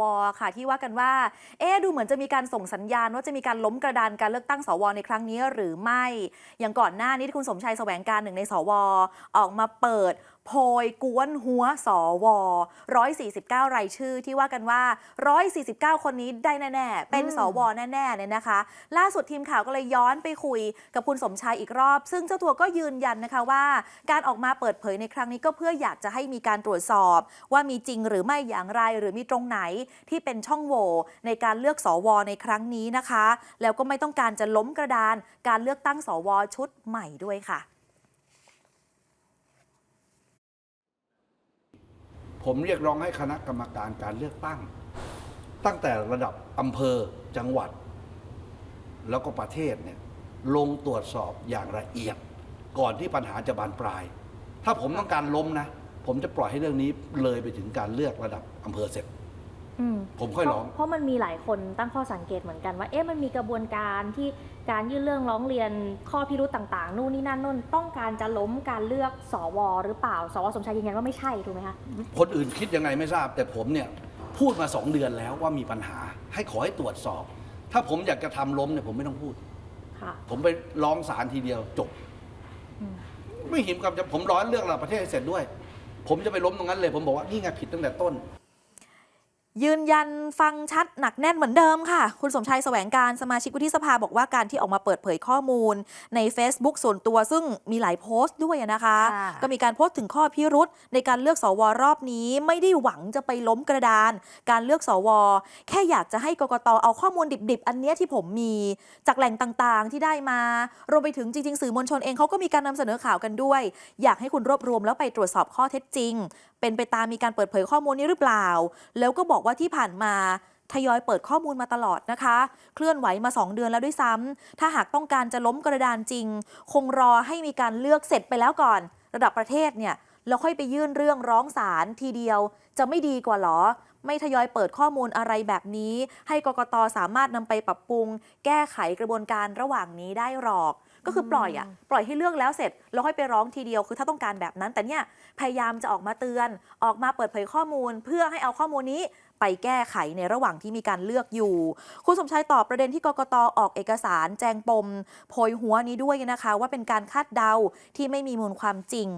วค่ะ ที่ว่ากันว่า เอ๊ะดูเหมือนจะมีการส่งสัญญาณ ว่าจะมีการล้มกระดานการเลือกตั้งสวในครั้งนี้หรือไม่ อย่างก่อนหน้านี้ที่คุณสมชัยแสวงการหนึ่งในสว ออกมาเปิด โพยกวนหัวสว149 รายชื่อที่ว่ากันว่า 149 คนนี้ได้แน่ ๆ เป็นอืมสวแน่ๆเนี่ยนะคะ ล่าสุดทีมข่าวก็เลยย้อนไปคุยกับคุณสมชายอีกรอบ ซึ่งเจ้าตัวก็ยืนยันนะคะว่า การออกมาเปิดเผยในครั้งนี้ก็เพื่ออยากจะให้มีการตรวจสอบ ว่ามีจริงหรือไม่อย่างไรหรือมีตรงไหนที่เป็นช่องโหว่ในการเลือกสวในครั้งนี้นะคะ แล้วก็ไม่ต้องการจะล้มกระดาน การเลือกตั้งสวชุดใหม่ด้วยค่ะ ผมเรียกร้องให้คณะกรรมการการเลือกตั้ง ตั้งแต่ระดับอำเภอจังหวัด แล้วก็ประเทศเนี่ยลงตรวจสอบอย่างละเอียด ก่อนที่ปัญหาจะบานปลาย ถ้าผมต้องการล้มนะ ผมจะปล่อยให้เรื่องนี้เลยไปถึงการเลือกระดับอำเภอเสร็จ อืมผมค่อยร้อง เพราะเพราะมันมีหลายคนตั้งข้อสังเกตเหมือนกันว่าเอ๊ะมันมีกระบวนการที่การยื่นเรื่องร้องเรียนข้อพิรุธต่างๆ นู่นนี่นั่นนู่นต้องการจะล้มการเลือกสวหรือเปล่าสวสมชายยืนยันว่าไม่ใช่ถูกไหมคะคนอื่นคิดยังไงไม่ทราบ แต่ผมเนี่ยพูดมาสองเดือนแล้วว่ามีปัญหา ให้ขอให้ตรวจสอบ ถ้าผมอยากจะทำล้มเนี่ยผมไม่ต้องพูด ค่ะผมไปร้องศาลทีเดียวจบ อืมไม่เห็นกับจะผมร้อนเรื่องระดับประเทศให้เสร็จด้วย ผมจะไปล้มตรงนั้นเลย ผมบอกว่านี่ไงผิดตั้งแต่ต้น ยืนยันฟังชัดหนักแน่นเหมือนเดิมค่ะ คุณสมชายแสวงการสมาชิกวุฒิสภาบอกว่าการที่ออกมาเปิดเผยข้อมูล ใน Facebook ส่วนตัวซึ่งมีหลายโพสต์ด้วยนะคะค่ะก็มีการโพสต์ถึงข้อพิรุษในการเลือกสวรอบนี้ ไม่ได้หวังจะไปล้มกระดาน การเลือกสว แค่อยากจะให้กกตเอาข้อมูลดิบๆ อันเนี้ยที่ผมมีจากแหล่งต่างๆ ที่ได้มารวมไปถึงจริงๆสื่อมวลชนเองเขาก็มีการนำเสนอข่าวกันด้วย อยากให้คุณรวบรวมแล้วไปตรวจสอบข้อเท็จจริง เป็นไปตามมีการเปิดเผยข้อมูลนี้หรือเปล่า แล้วก็บอกว่าที่ผ่านมาทยอยเปิดข้อมูลมาตลอดนะคะ เคลื่อนไหวมา 2 เดือนแล้วด้วยซ้ำถ้าหากต้องการจะล้มกระดานจริง คงรอให้มีการเลือกเสร็จไปแล้วก่อน ระดับประเทศเนี่ยแล้วค่อยไปยื่นเรื่องร้องศาลทีเดียว จะไม่ดีกว่าหรอ ไม่ทยอยเปิดข้อมูลอะไรแบบนี้ ให้กกตสามารถนำไปปรับปรุง แก้ไขกระบวนการระหว่างนี้ได้หรอก ก็คือปล่อยอะปล่อยให้เลือกแล้วเสร็จแล้วค่อยไปร้องทีเดียวคือถ้าต้องการแบบนั้น แต่เนี่ยพยายามจะออกมาเตือนออกมาเปิดเผยข้อมูล เพื่อให้เอาข้อมูลนี้ ไปแก้ไขในระหว่างที่มีการเลือกอยู่ คุณสมชายตอบประเด็นที่กกตออกเอกสารแจงปม โพยหัวนี้ด้วยนะคะ ว่าเป็นการคาดเดาที่ไม่มีมูลความจริง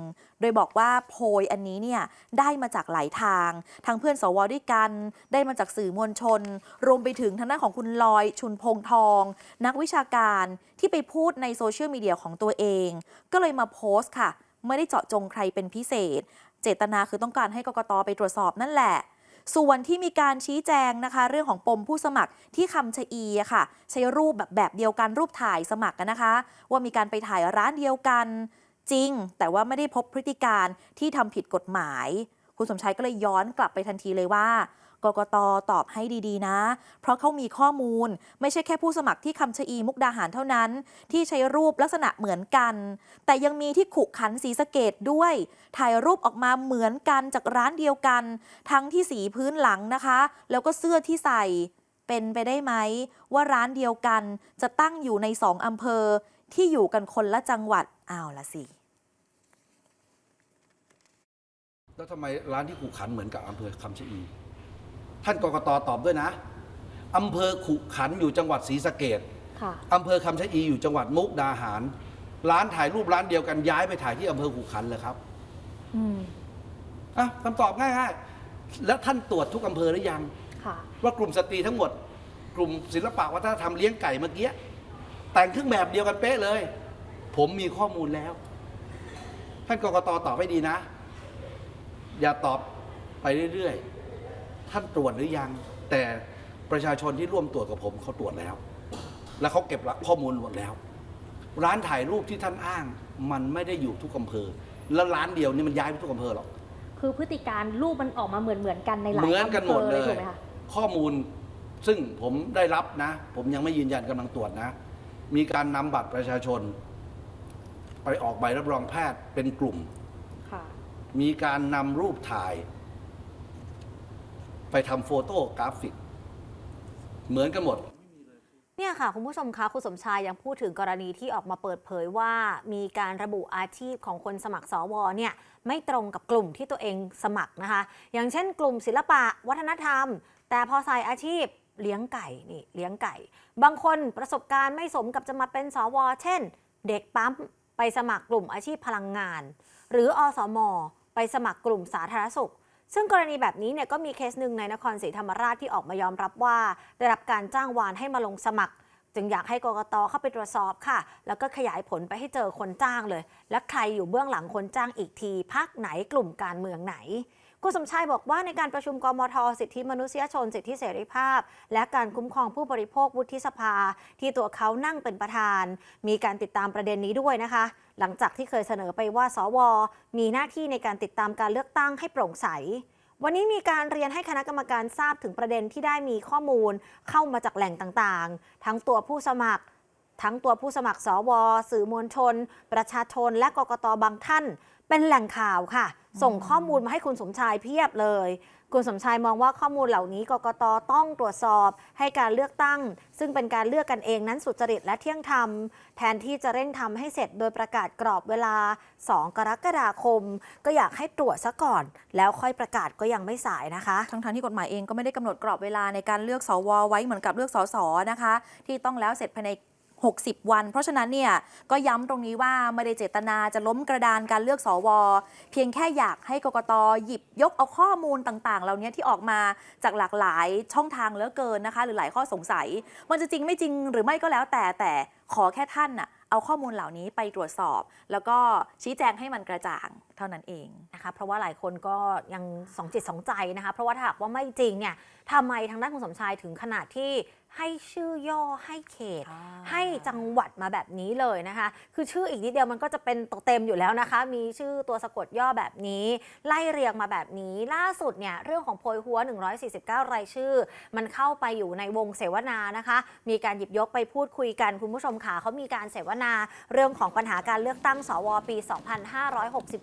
โดยบอกว่าโพยอันนี้เนี่ยได้มาจากหลายทาง ทั้งเพื่อนสวด้วยกัน ได้มาจากสื่อมวลชน รวมไปถึงทางด้านของคุณลอย ชุนพงทอง นักวิชาการที่ไปพูดในโซเชียลมีเดียของตัวเอง ก็เลยมาโพสต์ค่ะ ไม่ได้เจาะจงใครเป็นพิเศษ เจตนาคือต้องการให้กกตไปตรวจสอบนั่นแหละ ส่วนที่มีการชี้แจงนะคะ เรื่องของปมผู้สมัครที่คำชะอีค่ะ ใช้รูปแบบแบบเดียวกันรูปถ่ายสมัครกันนะคะ ว่ามีการไปถ่ายร้านเดียวกันจริง แต่ว่าไม่ได้พบพฤติการที่ทำผิดกฎหมาย คุณสมชายก็เลยย้อนกลับไปทันทีเลยว่า กกตตอบให้ดีๆนะ เพราะเขามีข้อมูล ไม่ใช่แค่ผู้สมัครที่คำชะอีมุกดาหารเท่านั้น ที่ใช้รูปลักษณะเหมือนกัน แต่ยังมีที่ขุขันสีสะเกตด้วย ถ่ายรูปออกมาเหมือนกันจากร้านเดียวกัน ทั้งที่สีพื้นหลังนะคะ แล้วก็เสื้อที่ใส่เป็นไปได้ไหม ว่าร้านเดียวกันจะตั้งอยู่ในสองอำเภอที่อยู่กันคนละจังหวัดอ้าวละสิแล้วทำไมร้านที่ขุขันเหมือนกับอำเภอคำชะอี ท่านกกตตอบด้วยนะอำเภอขุขันอยู่จังหวัดศรีสะเกดค่ะอำเภอคำชะอีอยู่จังหวัดมุกดาหาร ร้านถ่ายรูปร้านเดียวกันย้ายไปถ่ายที่อำเภอขุขันเลยครับอืมอะคำตอบง่ายๆแล้วท่านตรวจทุกอำเภอหรือยัง ค่ะ ว่ากลุ่มสตรีทั้งหมด กลุ่มศิลปะวัฒนธรรมเลี้ยงไก่เมื่อกี้แต่งเครื่องแบบเดียวกันเป๊ะเลย ผมมีข้อมูลแล้ว ท่านกกตตอบให้ดีนะ อย่าตอบไปเรื่อยๆ ท่านตรวจหรือยัง แต่ประชาชนที่ร่วมตรวจกับผมเขาตรวจแล้ว แล้วเขาเก็บข้อมูลหมดแล้ว ร้านถ่ายรูปที่ท่านอ้าง มันไม่ได้อยู่ทุกอำเภอ แล้วร้านเดียวนี่มันย้ายไปทุกอำเภอหรอกคือพฤติการรูปมันออกมาเหมือนเหมือนๆกันในหลายเหมือนกันหมดเลยอำภอถูกไหมคะข้อมูลซึ่งผมได้รับนะ ผมยังไม่ยืนยันกำลังตรวจนะ มีการนำบัตรประชาชน ไปออกใบรับรองแพทย์เป็นกลุ่มค่ะมีการนำรูปถ่าย ไปทำโฟโต้กราฟิก เหมือนกันหมด เนี่ยค่ะ คุณผู้ชมคะคุณสมชายยังพูดถึงกรณีที่ออกมาเปิดเผยว่า มีการระบุอาชีพของคนสมัครสวเนี่ยไม่ตรงกับกลุ่มที่ตัวเองสมัครนะคะ อย่างเช่น กลุ่มศิลปะวัฒนธรรม แต่พอใส่อาชีพเลี้ยงไก่นี่เลี้ยงไก่ บางคนประสบการณ์ไม่สมกับจะมาเป็นสว เช่น เด็กปั๊มไปสมัครกลุ่มอาชีพพลังงาน หรืออสม ไปสมัครกลุ่มสาธารณสุข ซึ่งกรณีแบบนี้เนี่ยก็มีเคสหนึ่งในนครศรีธรรมราชที่ออกมายอมรับว่า ได้รับการจ้างวานให้มาลงสมัคร จึงอยากให้กกตเข้าไปตรวจสอบค่ะ แล้วก็ขยายผลไปให้เจอคนจ้างเลย และใครอยู่เบื้องหลังคนจ้างอีกทีพักไหนกลุ่มการเมืองไหนคุณสมชายบอกว่าในการประชุมกมท สิทธิมนุษยชน สิทธิเสรีภาพ และการคุ้มครองผู้บริโภควุฒิสภา ที่ตัวเขานั่งเป็นประธาน มีการติดตามประเด็นนี้ด้วยนะคะ หลังจากที่เคยเสนอไปว่าสว มีหน้าที่ในการติดตามการเลือกตั้งให้โปร่งใส วันนี้มีการเรียนให้คณะกรรมการทราบถึงประเด็นที่ได้มีข้อมูลเข้ามาจากแหล่งต่างๆ ทั้งตัวผู้สมัคร ทั้งตัวผู้สมัครสว สื่อมวลชน ประชาชน และกกตบางท่าน เป็นแหล่งข่าวค่ะ ส่งข้อมูลมาให้คุณสมชายเพียบเลย คุณสมชายมองว่าข้อมูลเหล่านี้กกตต้องตรวจสอบให้การเลือกตั้ง ซึ่งเป็นการเลือกกันเองนั้นสุจริตและเที่ยงธรรม แทนที่จะเร่งทำให้เสร็จโดยประกาศกรอบเวลา 2 กรกฎาคม ก็อยากให้ตรวจซะก่อน แล้วค่อยประกาศก็ยังไม่สายนะคะทั้งๆที่กฎหมายเองก็ไม่ได้กำหนดกรอบเวลาในการเลือกสวไว้เหมือนกับเลือกสสนะคะ ที่ต้องแล้วเสร็จภายใน 60 วัน เพราะฉะนั้นเนี่ยก็ย้ำตรงนี้ว่าไม่ได้เจตนาจะล้มกระดานการเลือกสว เพียงแค่อยากให้กกตหยิบยกเอาข้อมูลต่างๆ เหล่านี้ที่ออกมาจากหลากหลายช่องทางเหลือเกินนะคะ หรือหลายข้อสงสัย มันจะจริงไม่จริงหรือไม่ก็แล้วแต่แต่ขอแค่ท่านน่ะเอาข้อมูลเหล่านี้ไปตรวจสอบ แล้วก็ชี้แจงให้มันกระจ่างเท่านั้นเองนะคะเพราะว่าหลายคนก็ยังสองจิตสองใจนะคะเพราะว่าถ้าหากว่าไม่จริงเนี่ยทำไมทางด้านคุณสมชายถึงขนาดที่ ให้ชื่อย่อให้เขตอ่าให้จังหวัดมาแบบนี้เลยนะคะ คือชื่ออีกนิดเดียวมันก็จะเป็นตัวเต็มอยู่แล้วนะคะ มีชื่อตัวสะกดย่อแบบนี้ ไล่เรียงมาแบบนี้ล่าสุดเนี่ยเรื่องของโพยหัว 149 รายชื่อ มันเข้าไปอยู่ในวงเสวนานะคะ มีการหยิบยกไปพูดคุยกันคุณผู้ชมค่ะเขามีการเสวนาเรื่องของปัญหาการเลือกตั้งสวปี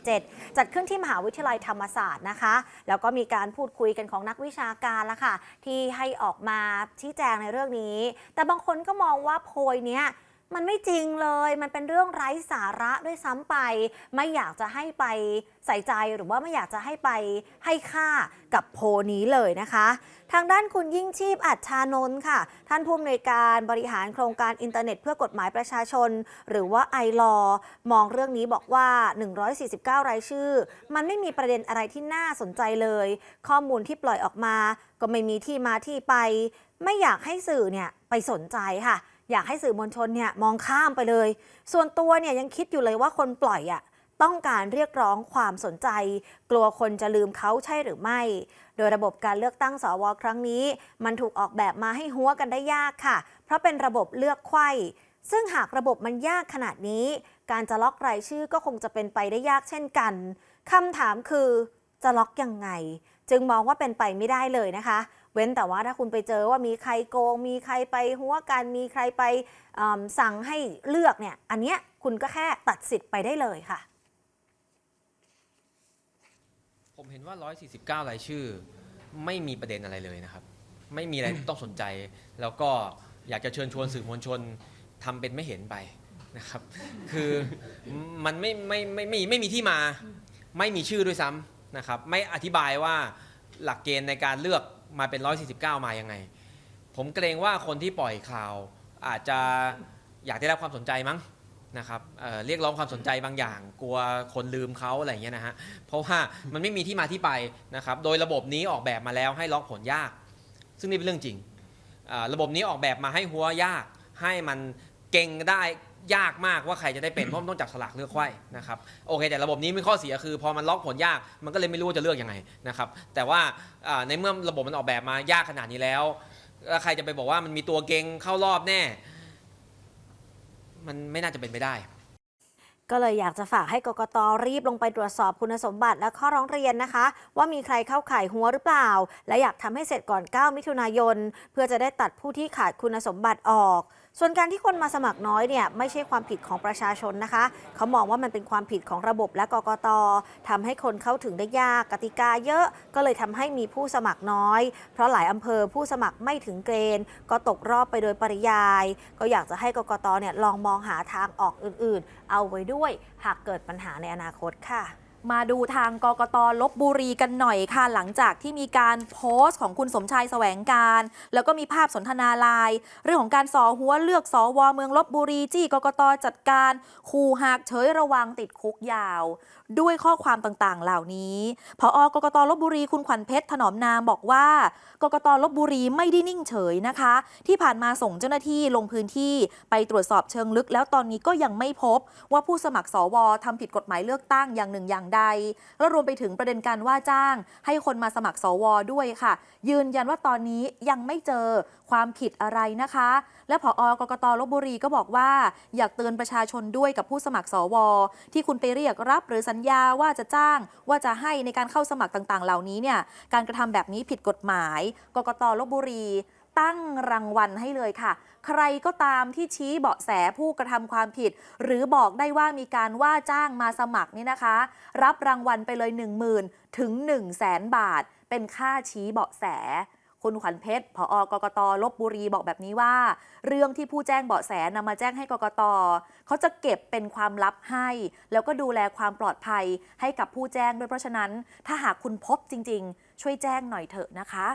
2567 จัดขึ้นที่มหาวิทยาลัยธรรมศาสตร์นะคะ แล้วก็มีการพูดคุยกันของนักวิชาการละค่ะที่ให้ออกมาชี้แจงในเรื่องนี้ แต่บางคนก็มองว่าโพยเนี้ยมันไม่จริงเลย มันเป็นเรื่องไร้สาระด้วยซ้ำไป ไม่อยากจะให้ไปใส่ใจหรือว่าไม่อยากจะให้ไปให้ค่ากับโพลนี้เลยนะคะ ทางด้านคุณยิ่งชีพอัจชานนท์ค่ะ ท่านผู้อำนวยการบริหารโครงการอินเทอร์เน็ตเพื่อกฎหมายประชาชน หรือว่าไอรอมองเรื่องนี้บอกว่า 149 รายชื่อ มันไม่มีประเด็นอะไรที่น่าสนใจเลย ข้อมูลที่ปล่อยออกมา ก็ไม่มีที่มาที่ไป ไม่อยากให้สื่อเนี่ยไปสนใจค่ะ อยากให้สื่อมวลชนเนี่ยมองข้ามไปเลย ส่วนตัวเนี่ยยังคิดอยู่เลยว่าคนปล่อยอะต้องการเรียกร้องความสนใจ กลัวคนจะลืมเขาใช่หรือไม่ โดยระบบการเลือกตั้งสวครั้งนี้ มันถูกออกแบบมาให้หัวกันได้ยากค่ะ เพราะเป็นระบบเลือกไขว้ซึ่งหากระบบมันยากขนาดนี้ การจะล็อกรายชื่อก็คงจะเป็นไปได้ยากเช่นกันคำถามคือจะล็อกยังไง จึงมองว่าเป็นไปไม่ได้เลยนะคะ เว้นแต่ว่าถ้าคุณไปเจอว่ามีใครโกง มีใครไปหัวกันมีใครไปสั่งให้เลือกเนี่ยอันเนี้ยคุณก็แค่ตัดสิทธิ์ไปได้เลยค่ะ ผมเห็นว่า 149 รายชื่อ ไม่มีประเด็นอะไรเลยนะครับ ไม่มีอะไรต้องสนใจ แล้วก็อยากจะเชิญชวนสื่อมวลชนทำเป็นไม่เห็นไปนะครับ คือมันไม่ไม่ไม่ไม่ไม่มีที่มา ไม่มีชื่อด้วยซ้ำนะครับ ไม่อธิบายว่าหลักเกณฑ์ในการเลือก มาเป็น 149 มายังไง ผมเกรงว่าคนที่ปล่อยข่าวอาจจะอยากได้รับความสนใจมั้งนะครับเอ่อเรียกร้องความสนใจบางอย่าง กลัวคนลืมเขาอะไรอย่างเงี้ยนะฮะ เพราะว่ามันไม่มีที่มาที่ไปนะครับ โดยระบบนี้ออกแบบมาแล้วให้ล็อกผลยาก ซึ่งนี่เป็นเรื่องจริงอ่าระบบนี้ออกแบบมาให้หัวยาก ให้มันเก่งได้ ยากมากว่าใครจะได้เป็นเพราะมันต้องจับสลากเลือกไขว้นะครับโอเค แต่ระบบนี้มีข้อเสียคือ พอมันล็อกผลยากมันก็เลยไม่รู้ว่าจะเลือกยังไงนะครับแต่ว่าอ่าในเมื่อระบบมันออกแบบมายากขนาดนี้แล้วแล้วใครจะไปบอกว่ามันมีตัวเก่งเข้ารอบแน่ มันไม่น่าจะเป็นไปได้ ก็เลยอยากจะฝากให้กกตรีบลงไปตรวจสอบคุณสมบัติและข้อร้องเรียนนะคะ ว่ามีใครเข้าข่ายหัวหรือเปล่า และอยากทำให้เสร็จก่อน 9 มิถุนายน เพื่อจะได้ตัดผู้ที่ขาดคุณสมบัติออก ส่วนการที่คนมาสมัครน้อยเนี่ยไม่ใช่ความผิดของประชาชนนะคะ เขามองว่ามันเป็นความผิดของระบบและกกตทำให้คนเข้าถึงได้ยากกติกาเยอะ ก็เลยทำให้มีผู้สมัครน้อย เพราะหลายอำเภอผู้สมัครไม่ถึงเกณฑ์ ก็ตกรอบไปโดยปริยาย ก็อยากจะให้กกตเนี่ยลองมองหาทางออกอื่นๆ เอาไว้ด้วย หากเกิดปัญหาในอนาคตค่ะ มาดูทางกกตลบบุรีกันหน่อยค่ะ หลังจากที่มีการโพสต์ของคุณสมชายแสวงการ แล้วก็มีภาพสนทนาไลน์เรื่องของการสอหัวเลือกสอวเมืองลบบุรีจี้กกตจัดการขู่หากเฉยระวังติดคุกยาว ด้วยข้อความต่างๆ เหล่านี้พออกกตลบบุรีคุณขวัญเพชรถนอมนามบอกว่ากกตลบบุรีไม่ได้นิ่งเฉยนะคะ ที่ผ่านมาส่งเจ้าหน้าที่ลงพื้นที่ไปตรวจสอบเชิงลึก แล้วตอนนี้ก็ยังไม่พบว่าผู้สมัครสวทำผิดกฎหมายเลือกตั้งอย่างหนึ่งอย่างใด และรวมไปถึงประเด็นการว่าจ้าง ให้คนมาสมัครสวด้วยค่ะ ยืนยันว่าตอนนี้ยังไม่เจอความผิดอะไรนะคะ และผออกกตลบบุรีก็บอกว่า อยากเตือนประชาชนด้วยกับผู้สมัครสว ที่คุณไปเรียกรับหรือสัญญาว่าจะจ้าง ว่าจะให้ในการเข้าสมัครต่างๆ เหล่านี้เนี่ยการกระทำแบบนี้ผิดกฎหมาย กรกตลบบุรี ตั้งรางวัลให้เลยค่ะ ใครก็ตามที่ชี้เบาะแสผู้กระทำความผิด หรือบอกได้ว่ามีการว่าจ้างมาสมัครนี่นะคะ รับรางวัลไปเลย 1 0,000 ถึง 1 0 0 0 0แสนบาท เป็นค่าชี้เบาะแสคุณขวัญเพชร ผอ กกต ลบบุรีบอกแบบนี้ว่า เรื่องที่ผู้แจ้งเบาะแสนำมาแจ้งให้กกต เขาจะเก็บเป็นความลับให้ แล้วก็ดูแลความปลอดภัยให้กับผู้แจ้งด้วยเพราะฉะนั้น ถ้าหากคุณพบจริง ๆ ช่วยแจ้งหน่อยเถอะนะคะ